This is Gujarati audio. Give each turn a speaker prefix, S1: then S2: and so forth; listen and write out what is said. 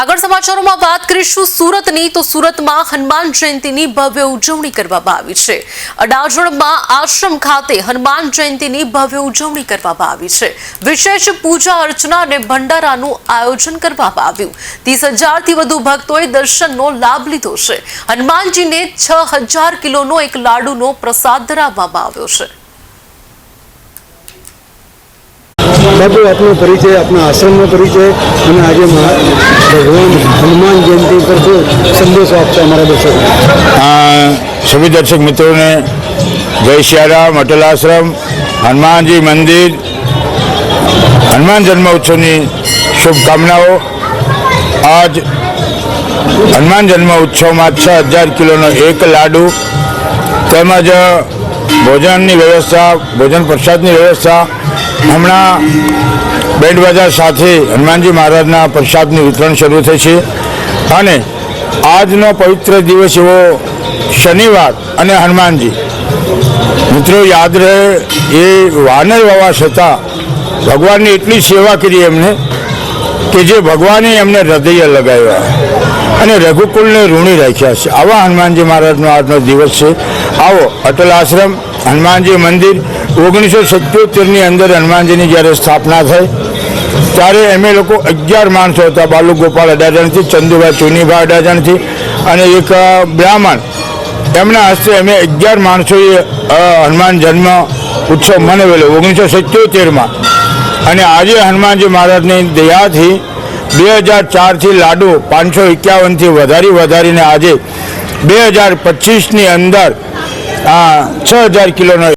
S1: આગળ સમાચારોમાં વાત કરીશું સુરતની. તો સુરતમાં હનુમાન જયંતીની ભવ્ય ઉજવણી કરવામાં આવી છે. અડાજણમાં આશ્રમ ખાતે હનુમાન જયંતીની ભવ્ય ઉજવણી કરવામાં આવી છે. વિશેષ પૂજા અર્ચના અને ભંડારાનું આયોજન કરવામાં આવ્યું. ત્રીસ હજારથી વધુ ભક્તોએ દર્શનનો લાભ લીધો છે. હનુમાનજીને છ હજાર કિલોનો એક લાડુનો પ્રસાદ ધરાવવામાં આવ્યો છે.
S2: બાપુ આપનો પરિચય આપના આશ્રમનો પરિચય અને આજે ભગવાન હનુમાન જયંતિ પર સંદેશો આપશો અમારા દર્શકો.
S3: સભી દર્શક મિત્રોને જય સિયારામ અટલ આશ્રમ, હનુમાનજી મંદિર, હનુમાન જન્મ ઉત્સવની શુભકામનાઓ. આજ હનુમાન જન્મ ઉત્સવમાં છ હજાર કિલોનો એક લાડુ, તેમજ ભોજનની વ્યવસ્થા, ભોજન પ્રસાદની વ્યવસ્થા. હમણાં બેન્ડ બજાર સાથે હનુમાનજી મહારાજના પ્રસાદનું વિતરણ શરૂ થઈ છે અને આજનો પવિત્ર દિવસ એવો શનિવાર અને હનુમાનજી. મિત્રો, યાદ રહે, એ વાનર હોવા છતાં ભગવાનની એટલી સેવા કરી એમને કે જે ભગવાને એમને હૃદય લગાવ્યા અને રઘુકુલને ઋણી રાખ્યા છે. આવા હનુમાનજી મહારાજનો આજનો દિવસ છે. આવો, અટલ આશ્રમ, હનુમાનજી મંદિર ઓગણીસો સત્યોતેરની અંદર હનુમાનજીની જ્યારે સ્થાપના થઈ, ત્યારે અમે લોકો અગિયાર માણસો હતા બાલુ ગોપાલ અડાજણથી, ચંદુભાઈ ચુનીભાઈ અડાજણથી અને એક બ્રાહ્મણ. એમના હસ્તે અમે અગિયાર માણસોએ હનુમાન જન્મ ઉત્સવ મનાવેલો ઓગણીસો સિત્યોતેરમાં અને આજે હનુમાનજી મહારાજની દયાથી બે હજાર ચારથી લાડુ પાંચસો એકાવનથી વધારી વધારીને આજે બે હજાર પચીસની અંદર છ હજાર કિલોનો